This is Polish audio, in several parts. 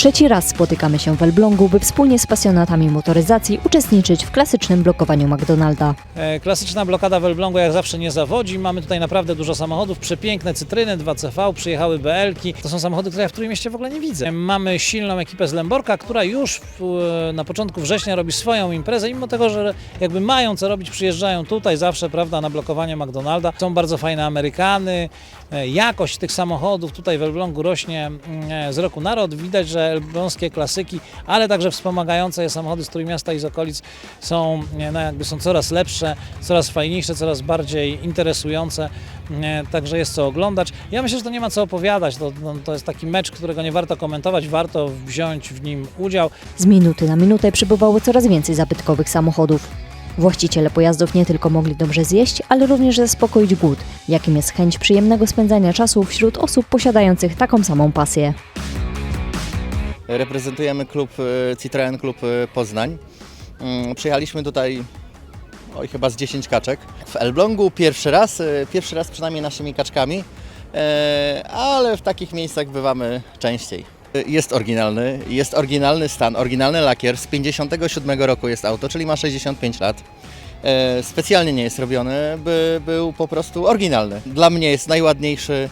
Trzeci raz spotykamy się w Elblągu, by wspólnie z pasjonatami motoryzacji uczestniczyć w klasycznym blokowaniu McDonalda. E, Klasyczna blokada w Elblągu jak zawsze nie zawodzi. Mamy tutaj naprawdę dużo samochodów, przepiękne cytryny, 2CV, przyjechały BL-ki. To są samochody, które ja w Trójmieście w ogóle nie widzę. Mamy silną ekipę z Lęborka, która już e, na początku września robi swoją imprezę, mimo tego, że jakby mają co robić, przyjeżdżają tutaj zawsze, prawda, na blokowanie McDonalda. Są bardzo fajne Amerykany. E, Jakość tych samochodów tutaj w Elblągu rośnie mm, z roku na rok. Widać, że elbląskie klasyki, ale także wspomagające je samochody z Trójmiasta i z okolic są, no jakby są coraz lepsze, coraz fajniejsze, coraz bardziej interesujące. Także jest co oglądać. Ja myślę, że to nie ma co opowiadać. To, no, to jest taki mecz, którego nie warto komentować, warto wziąć w nim udział. Z minuty na minutę przybywało coraz więcej zabytkowych samochodów. Właściciele pojazdów nie tylko mogli dobrze zjeść, ale również zaspokoić głód, jakim jest chęć przyjemnego spędzania czasu wśród osób posiadających taką samą pasję. Reprezentujemy klub e, Citroen Klub e, Poznań. Mm, Przyjechaliśmy tutaj oj, chyba z 10 kaczek. W Elblągu pierwszy raz, e, pierwszy raz przynajmniej naszymi kaczkami, ale w takich miejscach bywamy częściej. Jest oryginalny, jest oryginalny stan, oryginalny lakier. Z 57 roku jest auto, czyli ma 65 lat. Specjalnie nie jest robiony, by był po prostu oryginalny. Dla mnie jest najładniejszy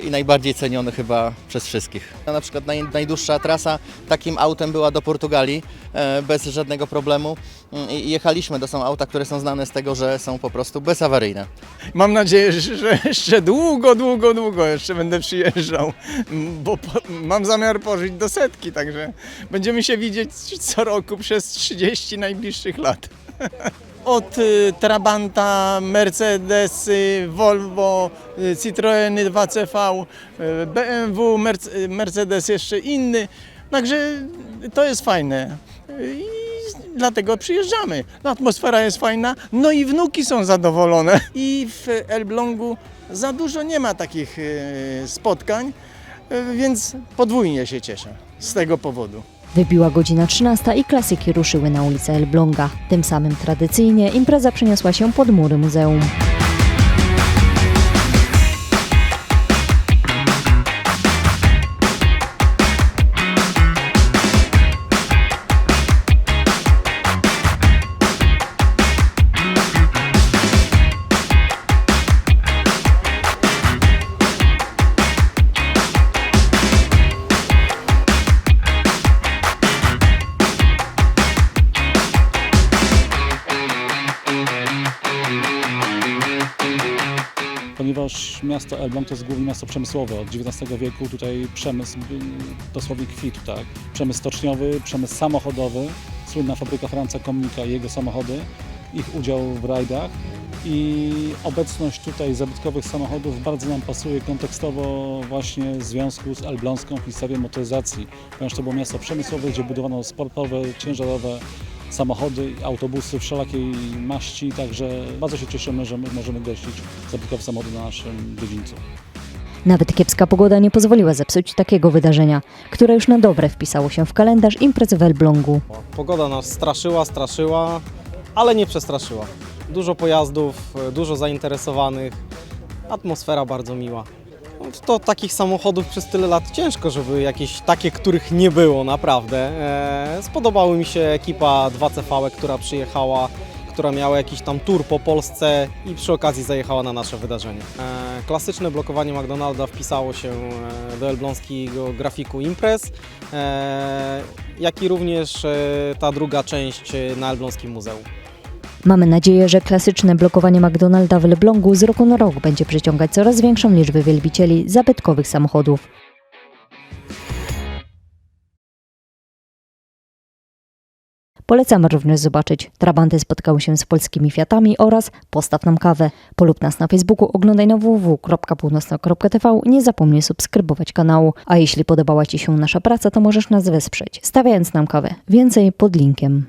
i najbardziej ceniony chyba przez wszystkich. Na przykład naj, najdłuższa trasa takim autem była do Portugalii e, bez żadnego problemu Mm, i jechaliśmy. To są auta, które są znane z tego, że są po prostu bezawaryjne. Mam nadzieję, że jeszcze długo, długo, długo jeszcze będę przyjeżdżał, bo mam zamiar pożyć do setki, także będziemy się widzieć co roku przez 30 najbliższych lat. Od y, Trabanta, Mercedes, y, Volvo, y, Citroeny 2CV, y, BMW, Merc- Mercedes jeszcze inny, także to jest fajne. I dlatego przyjeżdżamy. Atmosfera jest fajna, no i wnuki są zadowolone. I w Elblągu za dużo nie ma takich spotkań, więc podwójnie się cieszę z tego powodu. Wybiła godzina 13 i klasyki ruszyły na ulicę Elbląga. Tym samym tradycyjnie impreza przeniosła się pod mury muzeum. Ponieważ miasto Elbląg to jest głównie miasto przemysłowe. Od XIX wieku tutaj przemysł dosłownie kwitł, tak? Przemysł stoczniowy, przemysł samochodowy, słynna fabryka Franca Komnika i jego samochody, ich udział w rajdach i obecność tutaj zabytkowych samochodów bardzo nam pasuje kontekstowo właśnie w związku z elbląską historią motoryzacji, ponieważ to było miasto przemysłowe, gdzie budowano sportowe, ciężarowe samochody, autobusy wszelakiej maści, także bardzo się cieszymy, że my możemy gościć zabytkowe samochody na naszym dziedzińcu. Nawet kiepska pogoda nie pozwoliła zepsuć takiego wydarzenia, które już na dobre wpisało się w kalendarz imprezy w Elblągu. Pogoda nas straszyła, straszyła, ale nie przestraszyła. Dużo pojazdów, dużo zainteresowanych, atmosfera bardzo miła. To takich samochodów przez tyle lat ciężko, żeby jakieś takie, których nie było naprawdę. E, Spodobały mi się ekipa 2CV, która przyjechała, która miała jakiś tam tour po Polsce i przy okazji zajechała na nasze wydarzenie. E, Klasyczne blokowanie McDonalda wpisało się e, do elbląskiego grafiku imprez, jak i również ta druga część na Elbląskim Muzeum. Mamy nadzieję, że klasyczne blokowanie McDonalda w Elblągu z roku na rok będzie przyciągać coraz większą liczbę wielbicieli zabytkowych samochodów. Polecamy również zobaczyć. Trabanty spotkały się z polskimi Fiatami oraz Postaw nam kawę. Polub nas na Facebooku, oglądaj na www.północno.tv. Nie zapomnij subskrybować kanału. A jeśli podobała Ci się nasza praca, to możesz nas wesprzeć, stawiając nam kawę. Więcej pod linkiem.